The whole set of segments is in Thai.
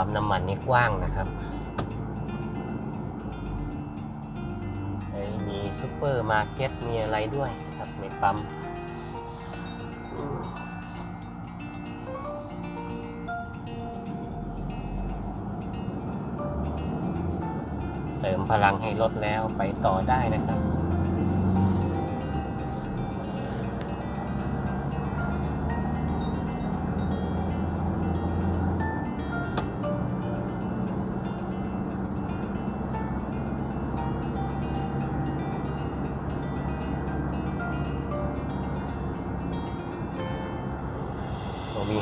ปั๊มน้ำมันนี่กว้างนะครับมีซูเปอร์มาร์เก็ตมีอะไรด้วยครับในปั๊มเติมพลังให้รถแล้วไปต่อได้นะครับ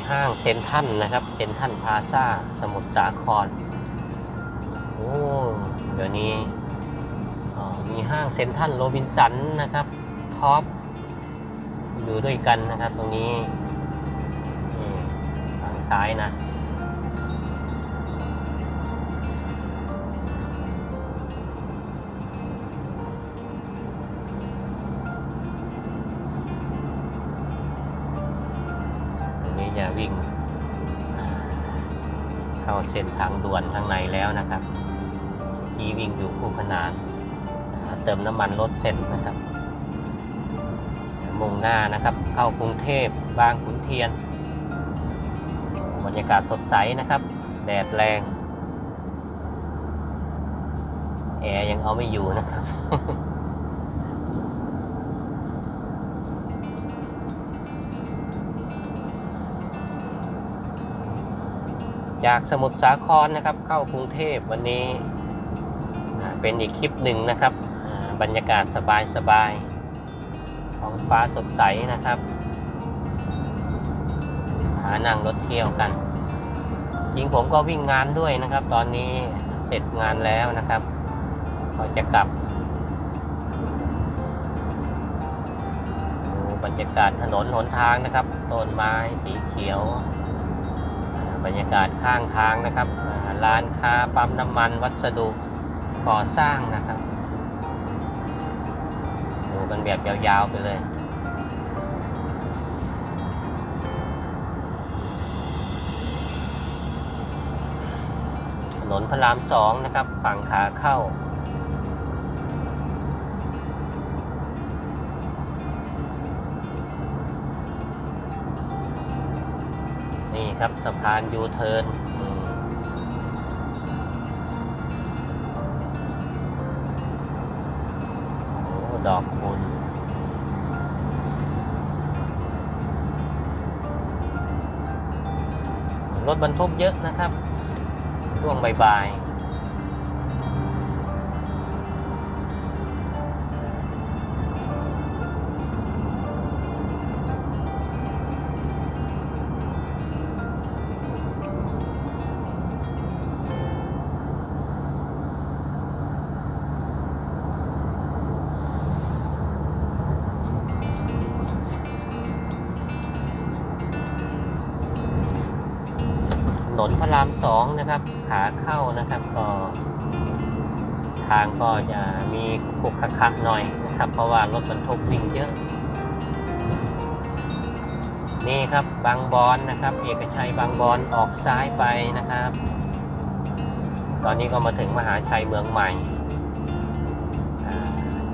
ห้างเซ็นทัลนะครับ เซ็นทัลพลาซ่าสมุทรสาคร โอ้ เดี๋ยวนี้มีห้างเซ็นทัลโรบินสันนะครับท็อปอยู่ด้วยกันนะครับตรงนี้ทางซ้ายนะ เข้าเส้นทางด่วนข้างในแล้วนะครับเมื่อกี้วิ่งอยู่คู่ขนาน เติมน้ำมันรถเสร็จนะครับ มุ่งหน้านะครับ เข้ากรุงเทพบางขุนเทียน บรรยากาศสดใสนะครับ แดดแรงแอร์ยังเอาไม่อยู่นะครับ จากสมุทรสาครนะครับ เข้ากรุงเทพวันนี้เป็นอีกคลิปหนึ่งนะครับ บรรยากาศสบายๆท้องฟ้าสดใสนะครับหานั่งรถเที่ยวกัน จริงผมก็วิ่งงานด้วยนะครับ ตอนนี้เสร็จงานแล้วนะครับก็จะกลับ บรรยากาศถนนหนทางนะครับ ต้นไม้สีเขียว บรรยากาศข้างทางนะครับร้านค้าปั๊มน้ำมันวัสดุก่อสร้างนะครับ ดูกันแบบยาวๆไปเลยถนนพระรามสองนะครับฝั่งขาเข้า ครับสะพานยูเทิร์นดอกคูณรถบรรทุกเยอะนะครับช่วงบ่ายๆ ระรามสองนะครับ ขาเข้านะครับก็ทางก็จะมีขุกขคักๆหน่อยนะครับ เพราะว่ารถบรรทุกวิ่งเยอะ นี่ครับบางบอนนะครับ เอกชัยบางบอนออกซ้ายไปนะครับ ตอนนี้ก็มาถึงมหาชัยเมืองใหม่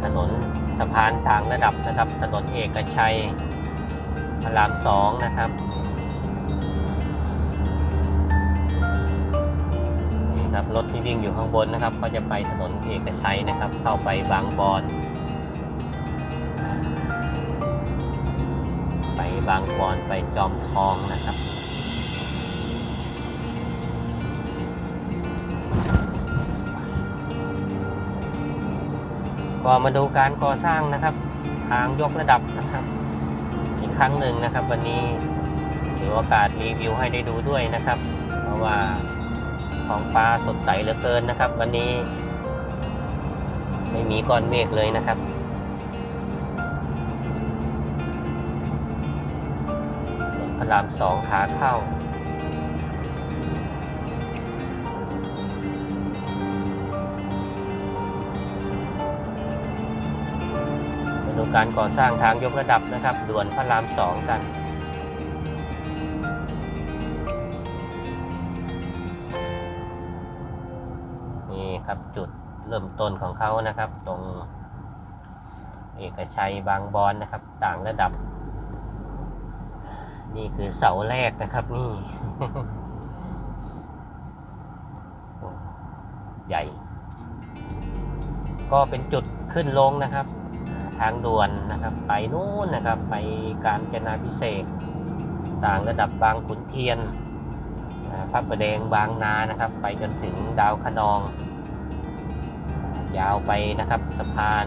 ถนนสะพานทางระดับนะครับ ถนนเอกชัยพระรามสองนะครับ ครับรถที่วิ่งอยู่ข้างบนนะครับก็จะไปถนนเอกชัยนะครับ เข้าไปบางบอนไปบางบอนไปจอมทองนะครับก็มาดูการก่อสร้างนะครับ ทางยกระดับนะครับ อีกครั้งหนึ่งนะครับ วันนี้ถือโอกาสรีวิวให้ได้ดูด้วยนะครับ เพราะว่า ท้องฟ้าสดใสเหลือเกินนะครับ วันนี้ ไม่มีก้อนเมฆเลยนะครับ พระรามสองขาเข้ามาดูการก่อสร้างทางยกระดับนะครับด่วนพระรามสองกัน เริ่มต้นของเขานะครับ ตรงเอกชัยบางบอนนะครับ ต่างระดับ นี่คือเสาแรกนะครับนี่ ใหญ่ ก็เป็นจุดขึ้นลงนะครับ ทางด่วนนะครับ ไปนู่นนะครับ ไปการจนาพิเศษกต่างระดับบางขุนเทียนพระประแดงบางนานะครับ ไปจนถึงดาวคะนอง ยาวไปนะครับสะพาน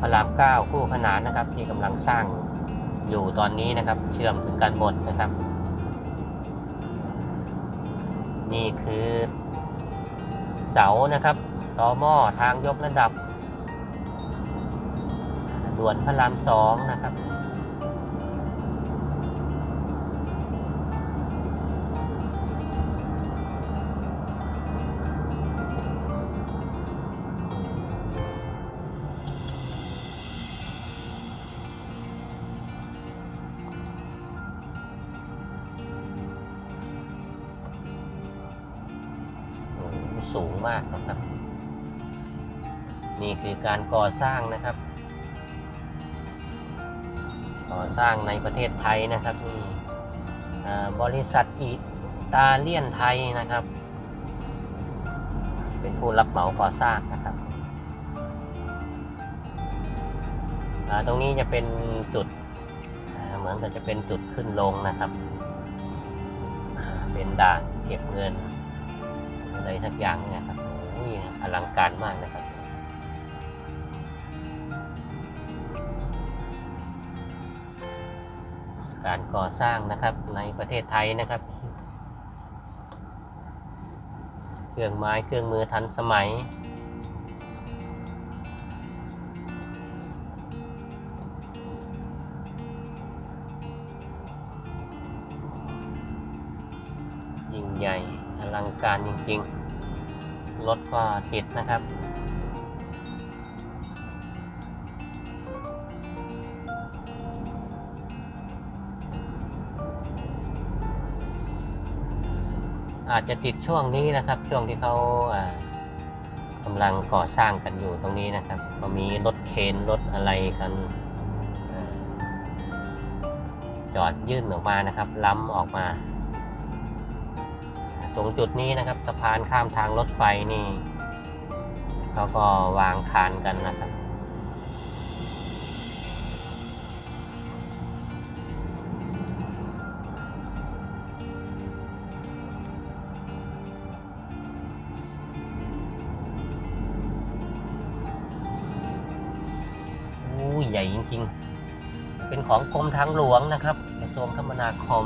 พระรามเก้าคู่ขนานนะครับ ที่กำลังสร้างอยู่ตอนนี้นะครับ เชื่อมถึงกันหมดนะครับ นี่คือเสานะครับต่อหม้อทางยกระดับ ด่วนพระรามสองนะครับ สูงมากนะครับ นี่คือการก่อสร้างนะครับ ก่อสร้างในประเทศไทยนะครับนี่บริษัทอิตาเลียนไทยนะครับ เป็นผู้รับเหมาก่อสร้างนะครับตรงนี้จะเป็นจุดเหมือนกับจะเป็นจุดขึ้นลงนะครับ เป็นด่านเก็บเงิน อะไรสักอย่างเนี่ยนะครับโอ้ยอลังการมากนะครับการก่อสร้างนะครับในประเทศไทยนะครับ เครื่องไม้เครื่องมือทันสมัย ยิ่งใหญ่อลังการจริงๆ รถก็ติดนะครับ อาจจะติดช่วงนี้นะครับ ช่วงที่เขาากำลังก่อสร้างกันอยู่ตรงนี้นะครับ ก็มีรถเคนรถอะไรกันจอดยื่นออกมานะครับ ล้ำออกมา ตรงจุดนี้นะครับสะพานข้ามทางรถไฟนี่เขาก็วางคานกันนะครับ อู้ใหญ่จริงๆ เป็นของกรมทางหลวงนะครับ กระทรวงคมนาคม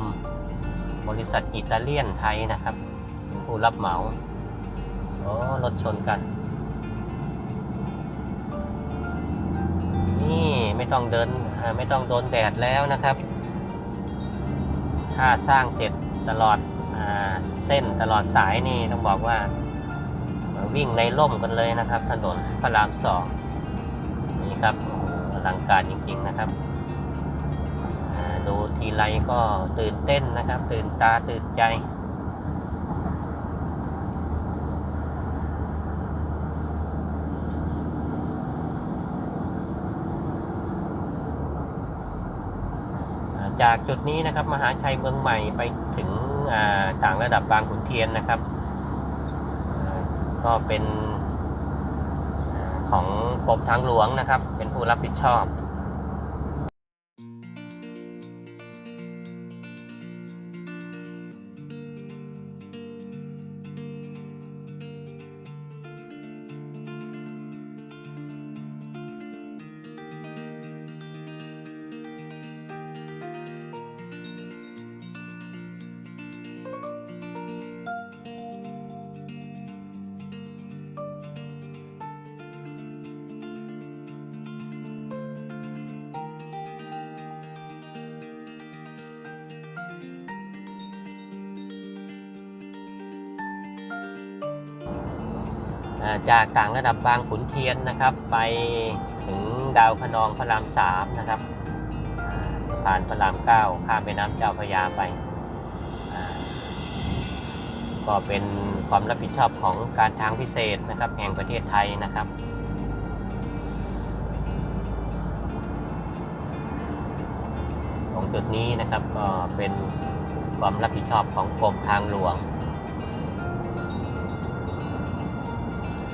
บริษัทอิตาเลียนไทยนะครับ ผู้รับเหมาโอ้รถชนกัน นี่ไม่ต้องเดินไม่ต้องโดนแดดแล้วนะครับ ถ้าสร้างเสร็จตลอดอเส้นตลอดสายนี่ต้องบอกว่า วิ่งในร่มกันเลยนะครับ ถนนพระรามสองนี่ครับโอ้โหอลังการจริงๆนะครับดูทีไรก็ตื่นเต้นนะครับ ตื่นตาตื่นใจ อ่า จากจุดนี้นะครับมหาชัยเมืองใหม่ไปถึงต่างระดับบางขุนเทียนนะครับ ก็เป็นของกรมทางหลวงนะครับ เป็นผู้รับผิดชอบ จากต่างระดับบางขุนเทียนนะครับ ไปถึงดาวคะนองพระรามสามนะครับอ่านพระรามเก้าข้ามแม่น้ำเจ้าพระยาไป ก็เป็นความรับผิดชอบของการทางพิเศษนะครับ แห่งประเทศไทยนะครับตรงจุดนี้นะครับก็เป็นความรับผิดชอบของกรมทางหลวง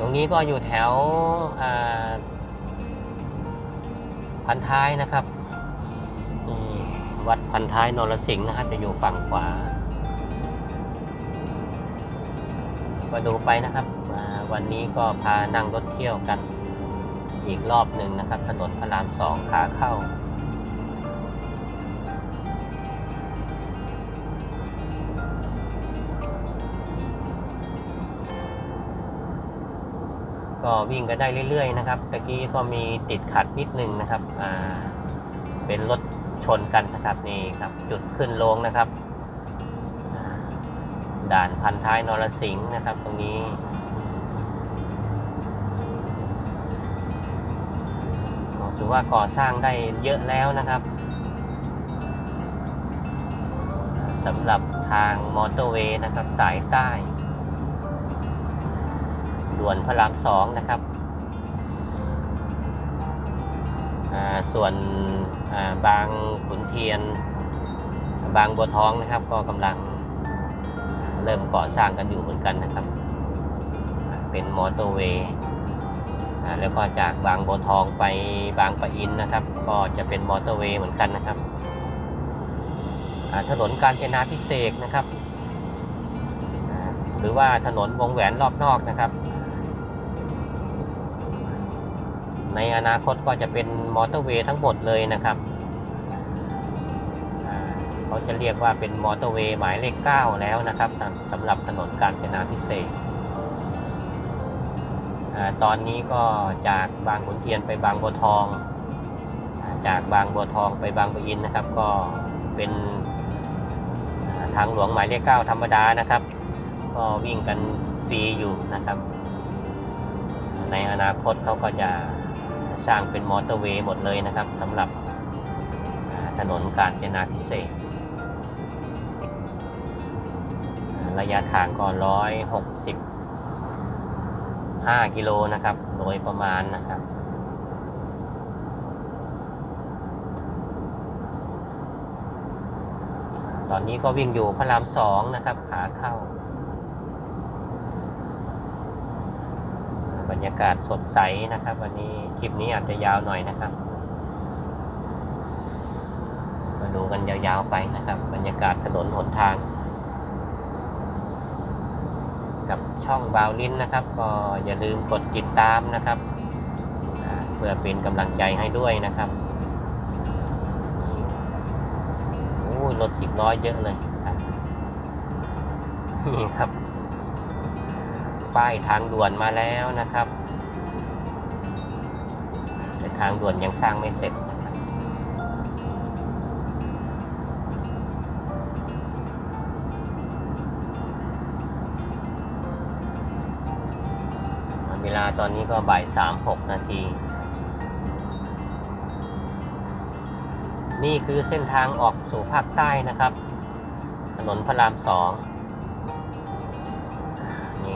รงนี้ก็อยู่แถวพันท้ายนะครับนี่วัดพันท้ายนรสิงห์นะครับจะอยู่ฝั่งขวามาดูไปนะครับ วันนี้ก็พานั่งรถเที่ยวกันอีกรอบหนึ่งนะครับ ถนนพระรามสองขาเข้า ก็วิ่งก็ได้เรื่อยๆนะครับตะกี้ก็มีติดขัดนิดนึงนะครับอ่าเป็นรถชนกันนะครับนี่ครับจุดขึ้นลงนะครับ ด่านพันท้ายนรสิงห์นะครับ ตรงนี้ ถือว่าก่อสร้างได้เยอะแล้วนะครับสำหรับทางมอเตอร์เวย์นะครับสายใต้ ด่วนพระรามสองนะครับส่วนบางขุนเทียน บางบัวทองนะครับ ก็กำลังเริ่มก่อสร้างกันอยู่เหมือนกันนะครับ เป็นมอเตอร์เวย์แล้วก็จากบางบัวทองไปบางปะอินนะครับ ก็จะเป็นมอเตอร์เวย์เหมือนกันนะครับถนนกาญจนาพิเศษนะครับ หรือว่าถนนวงแหวนรอบนอกนะครับ ในอนาคตก็จะเป็นมอเตอร์เวย์ทั้งหมดเลยนะครับ เขาจะเรียกว่าเป็นมอเตอร์เวย์หมายเลข 9 แล้วนะครับสำหรับถนนกาญจนาพิเศษอตอนนี้ก็จากบางขุนเทียนไปบางบัวทอง จากบางบัวทองไปบางปะอินนะครับ ก็เป็นทางหลวงหมายเลข 9 ธรรมดานะครับ ก็วิ่งกันฟรีอยู่นะครับ ในอนาคตเขาก็จะ สร้างเป็นมอเตอร์เวย์หมดเลยนะครับสำหรับถนนกาญจนาพิเศษ ระยะทางก็ร้อยหกสิบห้ากิโลนะครับ โดยประมาณนะครับตอนนี้ก็วิ่งอยู่พระรามสองนะครับ ขาเข้า บ รรยากาศสดใสนะครับ วันนี้คลิปนี้อาจจะยาวหน่อยนะครับ มาดูกันยาวๆไปนะครับ บรรยากาศถนนหนทาง กับช่องบาวลินนะครับ ก็อย่าลืมกดติดตามนะครับ เพื่อเป็นกำลังใจให้ด้วยนะครับโอ้ยรถสิบล้อเยอะเลยครับนี่ครับ ป้ายทางด่วนมาแล้วนะครับ แต่ทางด่วนยังสร้างไม่เสร็จเวลาตอนนี้ก็บ่ายสามหกนาที นี่คือเส้นทางออกสู่ภาคใต้นะครับ ถนนพระรามสอง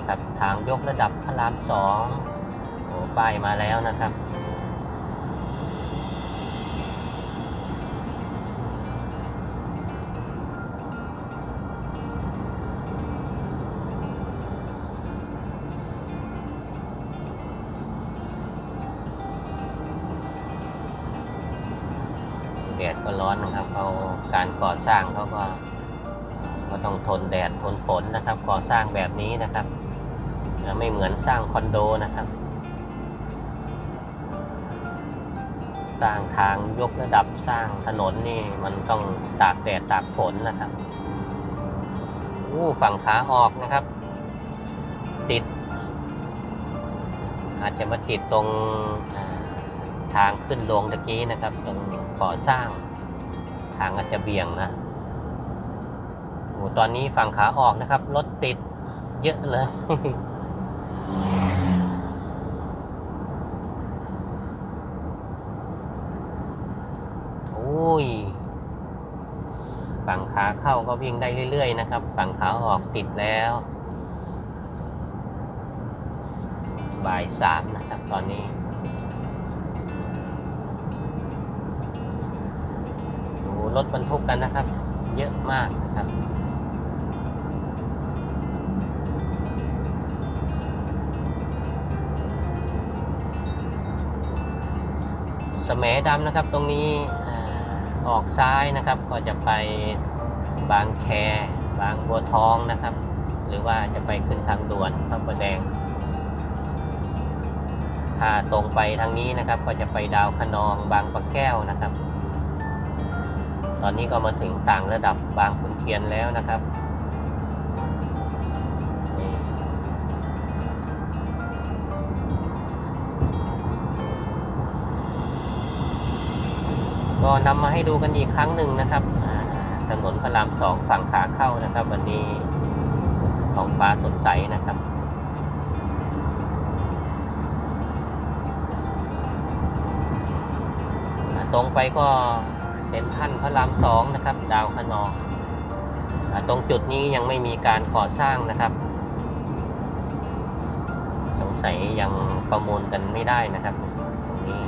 ครับทางยกระดับพระรามสองโอ้ป้ายมาแล้วนะครับ แดดก็ร้อนนะครับเขาการก่อสร้างเขาก็ก็ต้องทนแดดทนฝนนะครับก่อสร้างแบบนี้นะครับ ไม่เหมือนสร้างคอนโดนะครับ สร้างทางยกระดับสร้างถนนนี่มันต้องตากแดดตากฝนนะครับอู้ฝั่งขาออกนะครับ ติด อาจจะมาติดตรงทางขึ้นลงตะกี้นะครับ ตรงก่อสร้างทางอาจจะเบี่ยงนะโอ้ตอนนี้ฝั่งขาออกนะครับ รถติดเยอะเลย วิ่งได้เรื่อยๆนะครับ ฝั่งขาออกติดแล้ว บ่ายสามนะครับตอนนี้ ดูรถบรรทุกกันนะครับ เยอะมากนะครับสมดำนะครับตรงนี้ออกซ้ายนะครับก็จะไป บางแค บางบัวทองนะครับ หรือว่าจะไปขึ้นทางด่วนพระประแดง ถ้าตรงไปทางนี้นะครับ ก็จะไปดาวคะนองบางปะแก้วนะครับ ตอนนี้ก็มาถึงต่างระดับบางขุนเทียนแล้วนะครับก็นำมาให้ดูกันอีกครั้งหนึ่งนะครับ ถนนพระรามสองฝั่งขาเข้านะครับ วันนี้ท้องฟ้าสดใสนะครับตรงไปก็เซ็นทรัลพระรามสองนะครับ ดาวคะนองตรงจุดนี้ยังไม่มีการก่อสร้างนะครับ สงสัยยังประมูลกันไม่ได้นะครับตรงนี้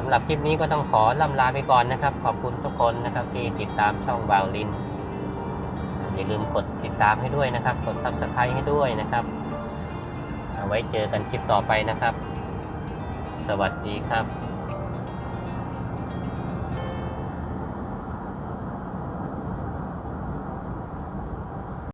สำหรับคลิปนี้ก็ต้องขอล่ำลาไปก่อนนะครับ ขอบคุณทุกคนนะครับที่ติดตามช่องบาวลินอย่าลืมกดติดตามให้ด้วยนะครับ กดซับสไครต์ให้ด้วยนะครับเอาไว้เจอกันคลิปต่อไปนะครับ สวัสดีครับ